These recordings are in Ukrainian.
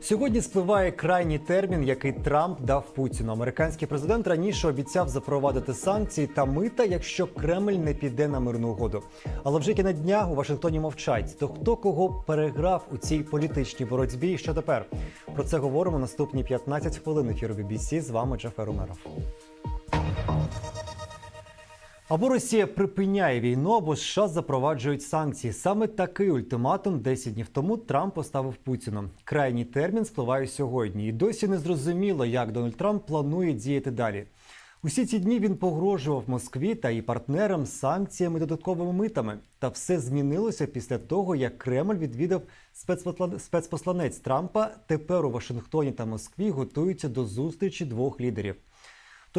Сьогодні спливає крайній термін, який Трамп дав Путіну. Американський президент раніше обіцяв запровадити санкції та мита, якщо Кремль не піде на мирну угоду. Але вже кінець дня у Вашингтоні мовчать. То хто кого переграв у цій політичній боротьбі? І що тепер? Про це говоримо наступні 15 хвилин ефіру BBC. З вами Джафер Умеров. Або Росія припиняє війну, або США запроваджують санкції. Саме такий ультиматум 10 днів тому Трамп поставив Путіну. Крайній термін спливає сьогодні, і досі не зрозуміло, як Дональд Трамп планує діяти далі. Усі ці дні він погрожував Москві та її партнерам санкціями додатковими митами. Та все змінилося після того, як Кремль відвідав спецпосла- спецпосланець Трампа. Тепер у Вашингтоні та Москві готуються до зустрічі двох лідерів.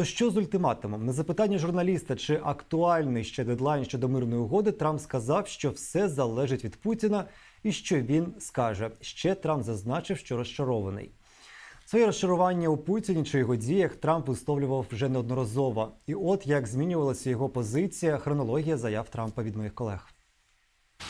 То що з ультиматумом? На запитання журналіста, чи актуальний ще дедлайн щодо мирної угоди, Трамп сказав, що все залежить від Путіна і що він скаже. Ще Трамп зазначив, що розчарований. Своє розчарування у Путіні чи його діях Трамп висловлював вже неодноразово. І от як змінювалася його позиція, хронологія заяв Трампа від моїх колег.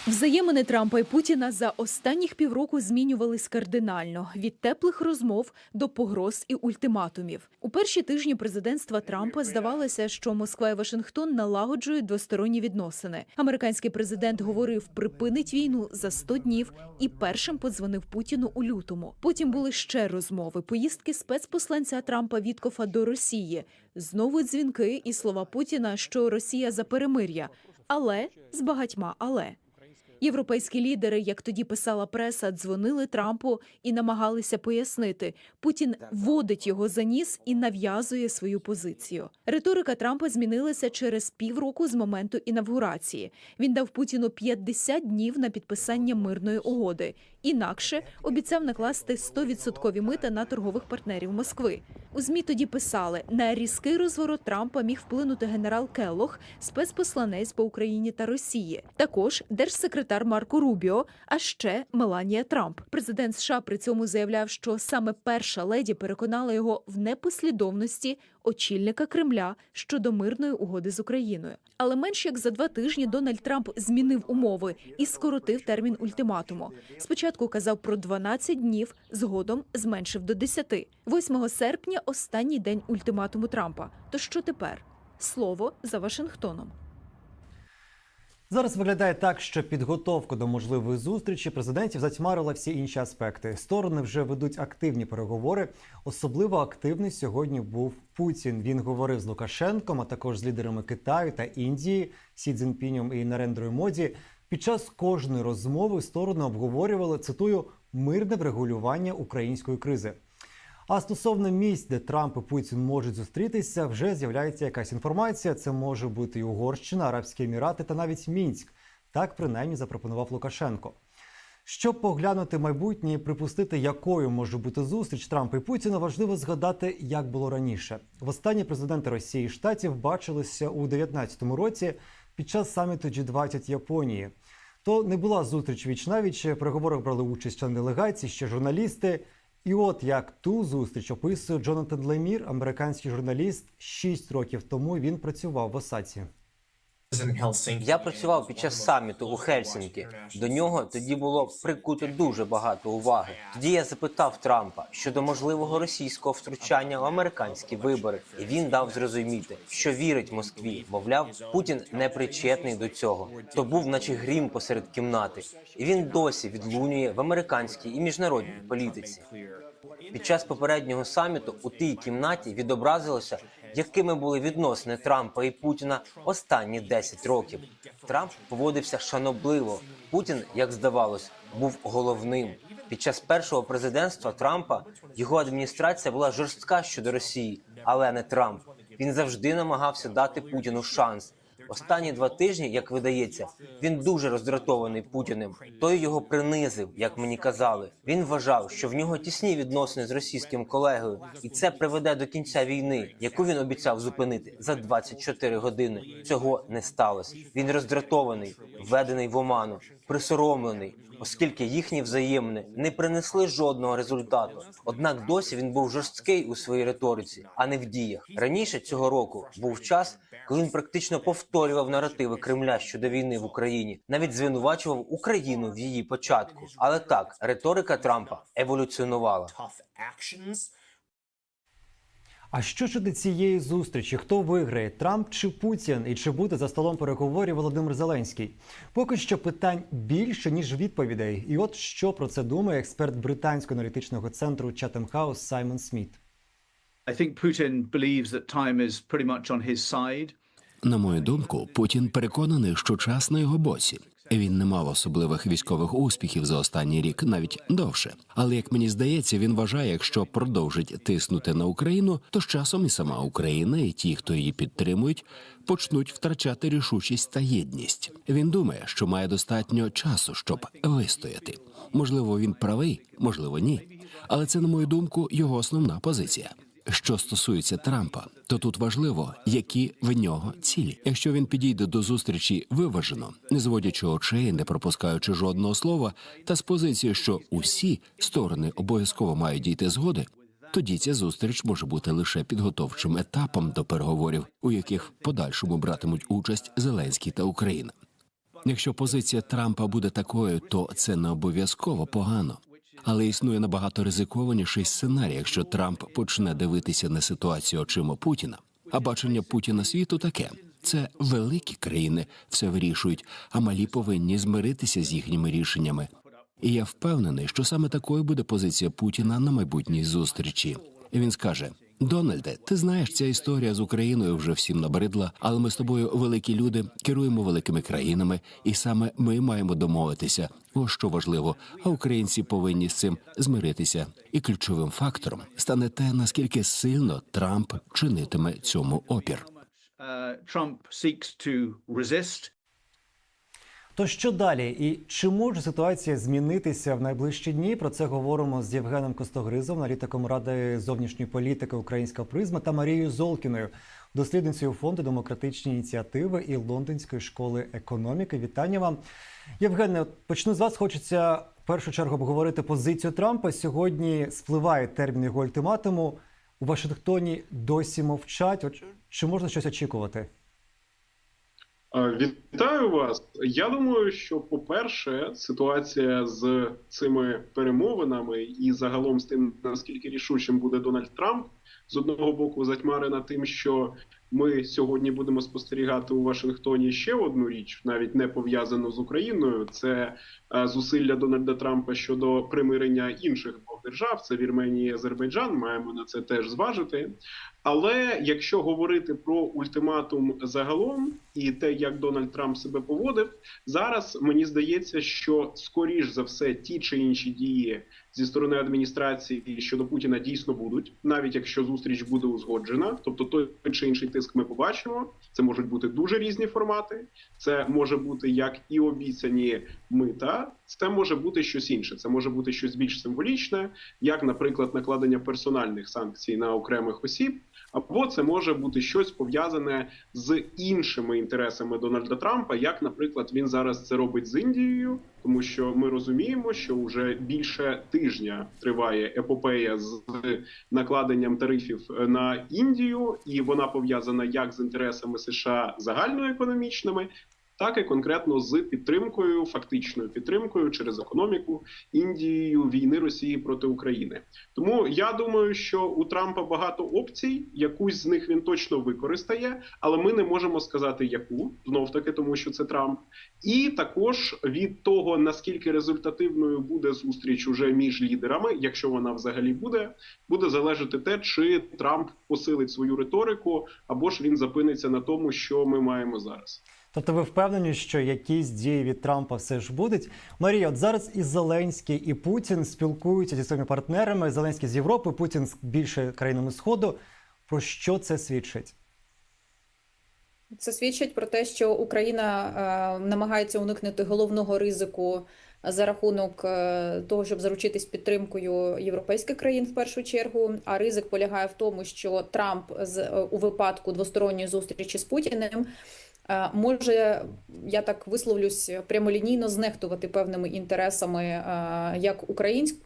Взаємини Трампа і Путіна за останніх півроку змінювались кардинально від теплих розмов до погроз і ультиматумів. У перші тижні президентства Трампа здавалося, що Москва і Вашингтон налагоджують двосторонні відносини. Американський президент говорив, припинить війну за 100 днів і першим подзвонив Путіну у лютому. Потім були ще розмови, поїздки спецпосланця Трампа Віткофа до Росії. Знову дзвінки і слова Путіна, що Росія за перемир'я, але з багатьма але. Європейські лідери, як тоді писала преса, дзвонили Трампу і намагалися пояснити, Путін водить його за ніс і нав'язує свою позицію. Риторика Трампа змінилася через півроку з моменту інавгурації. Він дав Путіну 50 днів на підписання мирної угоди. Інакше обіцяв накласти 100% мита на торгових партнерів Москви. У змі тоді писали, на різкий розворот Трампа міг вплинути генерал Келлох, спецпосланець по Україні та Росії. Також держсекретар Марко Рубіо, а ще Меланія Трамп. Президент США при цьому заявляв, що саме перша леді переконала його в непослідовності очільника Кремля щодо мирної угоди з Україною. Але менш як за два тижні Дональд Трамп змінив умови і скоротив термін ультиматуму. Спочатку казав про 12 днів, згодом зменшив до 10. 8 серпня останній день ультиматуму Трампа. То що тепер? Слово за Вашингтоном. Зараз виглядає так, що підготовка до можливої зустрічі президентів затьмарила всі інші аспекти. Сторони вже ведуть активні переговори. Особливо активний сьогодні був Путін. Він говорив з Лукашенком, а також з лідерами Китаю та Індії, Сі Цзіньпінем і Нарендрою Моді. Під час кожної розмови сторони обговорювали цитую мирне врегулювання української кризи. А стосовно місць, де Трамп і Путін можуть зустрітися, вже з'являється якась інформація. Це може бути і Угорщина, Арабські Емірати та навіть Мінськ. Так принаймні запропонував Лукашенко. Щоб поглянути майбутнє і припустити, якою може бути зустріч Трампа і Путіна, важливо згадати, як було раніше. Востаннє президенти Росії і Штатів бачилися у 2019 році під час саміту G20 Японії. То не була зустріч віч навіч. Переговорах брали участь члени делегації, ще журналісти. І от як ту зустріч описує Джонатан Лемір, американський журналіст. Шість років тому він працював в Осаці. Я працював під час саміту у Хельсінкі. До нього тоді було прикуто дуже багато уваги. Тоді я запитав Трампа щодо можливого російського втручання в американські вибори, і він дав зрозуміти, що вірить Москві. Мовляв, Путін не причетний до цього. То був, наче грім посеред кімнати, і він досі відлунює в американській і міжнародній політиці. Під час попереднього саміту у тій кімнаті відобразилося, якими були відносини Трампа і Путіна останні 10 років. Трамп поводився шанобливо. Путін, як здавалось, був головним. Під час першого президентства Трампа його адміністрація була жорстка щодо Росії, але не Трамп. Він завжди намагався дати Путіну шанс. Останні два тижні, як видається, він дуже роздратований Путіним. Той його принизив, як мені казали. Він вважав, що в нього тісні відносини з російським колегою, і це приведе до кінця війни, яку він обіцяв зупинити за 24 години. Цього не сталося. Він роздратований, введений в оману, присоромлений. оскільки їхні взаємини не принесли жодного результату. Однак досі він був жорсткий у своїй риториці, а не в діях. Раніше цього року був час, коли він практично повторював наративи Кремля щодо війни в Україні, навіть звинувачував Україну в її початку. Але так, риторика Трампа еволюціонувала. А що щодо цієї зустрічі? Хто виграє Трамп чи Путін? І чи буде за столом переговорів Володимир Зеленський? Поки що питань більше ніж відповідей. І от що про це думає експерт британського аналітичного центру Chatham House Саймон Сміт. I think Putin believes that time is pretty much on his side. На мою думку, Путін переконаний, що час на його боці. Він не мав особливих військових успіхів за останній рік, навіть довше. Але як мені здається, він вважає, якщо продовжить тиснути на Україну, то з часом і сама Україна, і ті, хто її підтримують, почнуть втрачати рішучість та єдність. Він думає, що має достатньо часу, щоб вистояти. Можливо, він правий, можливо, ні. Але це, на мою думку, його основна позиція. Що стосується Трампа, то тут важливо, які в нього цілі. Якщо він підійде до зустрічі виважено, не зводячи очей, не пропускаючи жодного слова, та з позиції, що усі сторони обов'язково мають дійти згоди, тоді ця зустріч може бути лише підготовчим етапом до переговорів, у яких в подальшому братимуть участь Зеленський та Україна. Якщо позиція Трампа буде такою, то це не обов'язково погано. Але існує набагато ризикованіший сценарій, якщо Трамп почне дивитися на ситуацію очима Путіна. А бачення Путіна світу таке: це великі країни все вирішують, а малі повинні змиритися з їхніми рішеннями. І я впевнений, що саме такою буде позиція Путіна на майбутній зустрічі. Він скаже: Дональде, ти знаєш, ця історія з Україною вже всім набридла, але ми з тобою великі люди, керуємо великими країнами, і саме ми маємо домовитися. Ось що важливо, а українці повинні з цим змиритися. І ключовим фактором стане те, наскільки сильно Трамп чинитиме цьому опір. Trump seeks to resist. То що далі? І чи може ситуація змінитися в найближчі дні? Про це говоримо з Євгеном Костогризом, аналітиком ради зовнішньої політики Українська призма та Марією Золкіною, дослідницею фонду демократичні ініціативи і Лондонської школи економіки. Вітання вам, Євгене. Почну з вас. Хочеться в першу чергу обговорити позицію Трампа. Сьогодні спливає термін його ультиматуму. У Вашингтоні досі мовчать. От чи можна щось очікувати? Вітаю вас. Я думаю, що по-перше, ситуація з цими перемовинами і загалом з тим, наскільки рішучим буде Дональд Трамп, з одного боку затьмарена тим, що ми сьогодні будемо спостерігати у Вашингтоні ще одну річ, навіть не пов'язану з Україною. Це зусилля Дональда Трампа щодо примирення інших двох держав. Це Вірменія і Азербайджан. Маємо на це теж зважити. Але якщо говорити про ультиматум загалом і те, як Дональд Трамп себе поводив, зараз мені здається, що скоріш за все ті чи інші дії зі сторони адміністрації щодо Путіна дійсно будуть, навіть якщо зустріч буде узгоджена, тобто той чи інший тиск ми побачимо. Це можуть бути дуже різні формати. Це може бути як і обіцяні мита, це може бути щось інше. Це може бути щось більш символічне, як, наприклад, накладення персональних санкцій на окремих осіб. Або це може бути щось пов'язане з іншими інтересами Дональда Трампа, як, наприклад, він зараз це робить з Індією, тому що ми розуміємо, що вже більше тижня триває епопея з накладенням тарифів на Індію, і вона пов'язана як з інтересами США загальноекономічними, так і конкретно з підтримкою, фактичною підтримкою через економіку Індією війни Росії проти України. Тому я думаю, що у Трампа багато опцій, якусь з них він точно використає, але ми не можемо сказати, яку знов таки, тому що це Трамп. І також від того наскільки результативною буде зустріч уже між лідерами, якщо вона взагалі буде, буде залежати те, чи Трамп посилить свою риторику, або ж він запиниться на тому, що ми маємо зараз. Тобто ви впевнені, що якісь дії від Трампа все ж будуть? Марія, от зараз і Зеленський, і Путін спілкуються зі своїми партнерами. Зеленський з Європи, Путін з більше країнами Сходу. Про що це свідчить? Це свідчить про те, що Україна е, намагається уникнути головного ризику за рахунок е, того, щоб заручитись підтримкою європейських країн в першу чергу. А ризик полягає в тому, що Трамп з е, у випадку двосторонньої зустрічі з Путіним може, я так висловлюсь, прямолінійно знехтувати певними інтересами е, як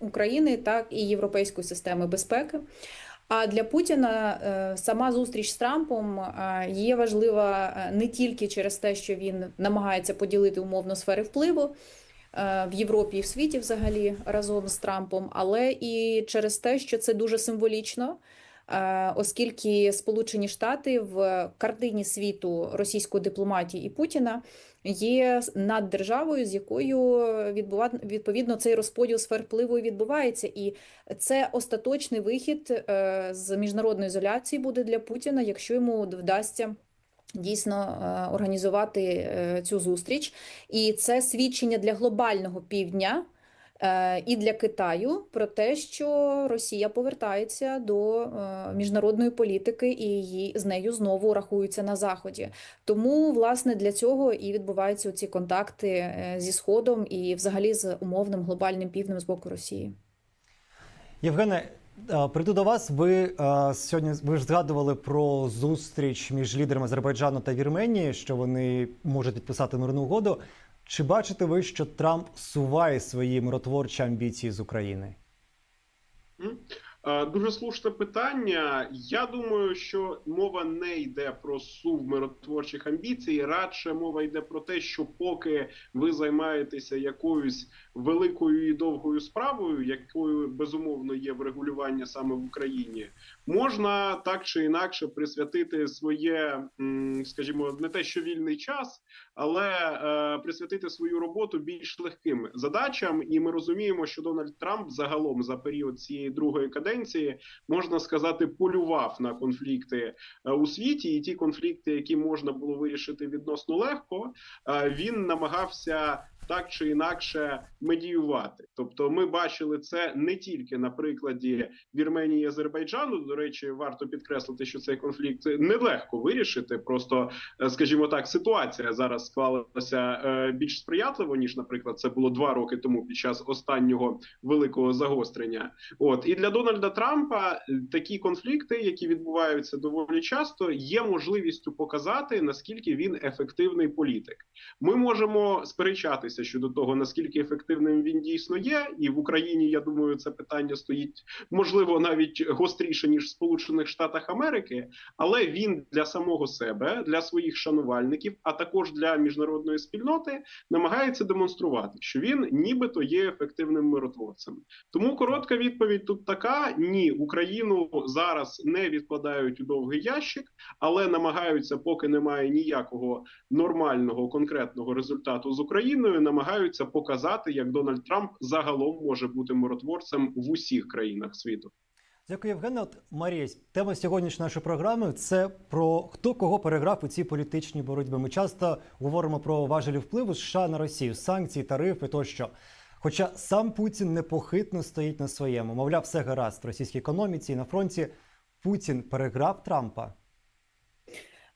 України, так і європейської системи безпеки. А для Путіна е, сама зустріч з Трампом е, є важлива е, не тільки через те, що він намагається поділити умовно сфери впливу е, в Європі і в світі взагалі разом з Трампом, але і через те, що це дуже символічно. Е, Оскільки Сполучені Штати в картині світу російської дипломатії і Путіна є наддержавою, з якою відповідно цей розподіл сфер впливу відбувається, і це остаточний вихід е, з міжнародної ізоляції буде для Путіна, якщо йому вдасться. Дійсно е, організувати цю зустріч, і це свідчення для глобального півдня і для Китаю про те, що Росія повертається до е, міжнародної політики і її з нею знову рахуються на заході. Тому власне для цього і відбуваються ці контакти е, зі сходом і взагалі з умовним глобальним півднем з боку Росії. Євгене, е, прийду до вас. Ви е, сьогодні ви ж згадували про зустріч між лідерами Азербайджану та Вірменії, що вони можуть підписати мирну угоду. Чи бачите ви, що Трамп суває свої миротворчі амбіції з України? Дуже слушне питання. Я думаю, що мова не йде про сув миротворчих амбіцій. Радше мова йде про те, що поки ви займаєтеся якоюсь великою і довгою справою, якою безумовно є врегулювання саме в Україні, можна так чи інакше присвятити своє, скажімо, не те, що вільний час, але е, присвятити свою роботу більш легким задачам. І ми розуміємо, що Дональд Трамп загалом за період цієї другої каденції можна сказати полював на конфлікти е, у світі, і ті конфлікти, які можна було вирішити відносно легко, е, він намагався. Так чи інакше медіювати, тобто ми бачили це не тільки на прикладі Вірменії і Азербайджану. До речі, варто підкреслити, що цей конфлікт нелегко вирішити. Просто, е, скажімо так, ситуація зараз склалася е, більш сприятливо ніж, наприклад, це було два роки тому під час останнього великого загострення. От і для Дональда Трампа е, такі конфлікти, які відбуваються доволі часто, є можливістю показати наскільки він ефективний політик. Ми можемо сперечатися щодо того, наскільки ефективним він дійсно є, і в Україні я думаю, це питання стоїть можливо навіть гостріше ніж в Сполучених Штатах Америки, але він для самого себе, для своїх шанувальників, а також для міжнародної спільноти намагається демонструвати, що він нібито є ефективним миротворцем. Тому коротка відповідь тут така: ні, Україну зараз не відкладають у довгий ящик, але намагаються, поки немає ніякого нормального конкретного результату з Україною, намагаються показати, як Дональд Трамп загалом може бути миротворцем в усіх країнах світу. Дякую, Євгене. Марія, тема сьогоднішньої нашої програми це про хто кого переграв у цій політичній боротьбі. Ми часто говоримо про важелі впливу США на Росію, санкції, тарифи тощо. Хоча сам Путін непохитно стоїть на своєму, мовляв, все гаразд російській економіці і на фронті. Путін переграв Трампа.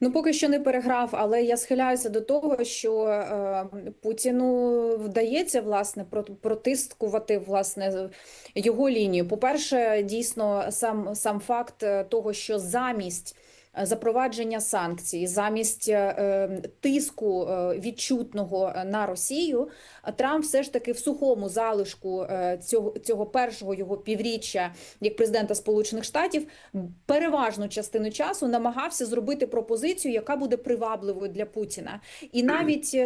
Ну, поки що не переграв, але я схиляюся до того, що е, Путіну вдається власне про- протискувати власне його лінію. По-перше, дійсно, сам, сам факт е, того, що замість запровадження санкцій, замість е, е, тиску е, відчутного на Росію, Трамп все ж таки в сухому залишку е, цього, цього першого його півріччя як президента Сполучених Штатів переважну частину часу намагався зробити пропозицію, яка буде привабливою для Путіна. І навіть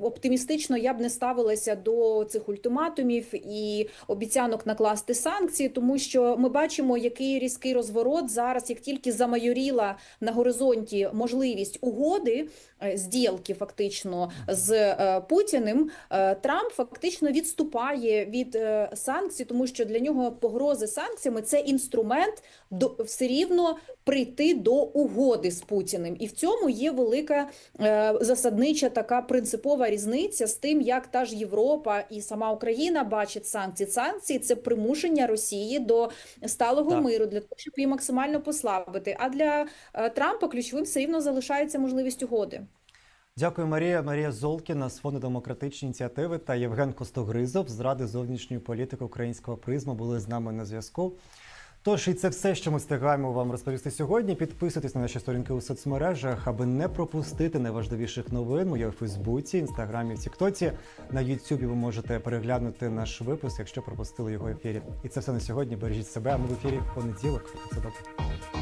оптимістично я б не ставилася до цих ультиматумів і обіцянок накласти санкції, тому що ми бачимо, який різкий розворот зараз, як тільки замайоріла на горизонті можливість угоди, е, зділки фактично з е, Путіним, е, Трамп фактично відступає від санкцій, тому що для нього погрози санкціями це інструмент до все рівно прийти до угоди з Путіним, і в цьому є велика е, засаднича така принципова різниця з тим, як та ж Європа і сама Україна бачить санкції. Санкції це примушення Росії до сталого Так. миру для того, щоб її максимально послабити. А для е, Трампа ключовим все рівно залишається можливість угоди. Дякую, Марія. Марія Золкіна з фонду демократичні ініціативи та Євген Костогризов з Ради зовнішньої політики українського призму були з нами на зв'язку. Тож і це все, що ми встигаємо вам розповісти сьогодні. Підписуйтесь на наші сторінки у соцмережах, аби не пропустити найважливіших новин. Моя у Фейсбуці, Інстаграмі, в Тіктоці. На Ютубі ви можете переглянути наш випуск, якщо пропустили його ефірі. І це все на сьогодні. Бережіть себе. Ми в ефірі в понеділок. Це добре.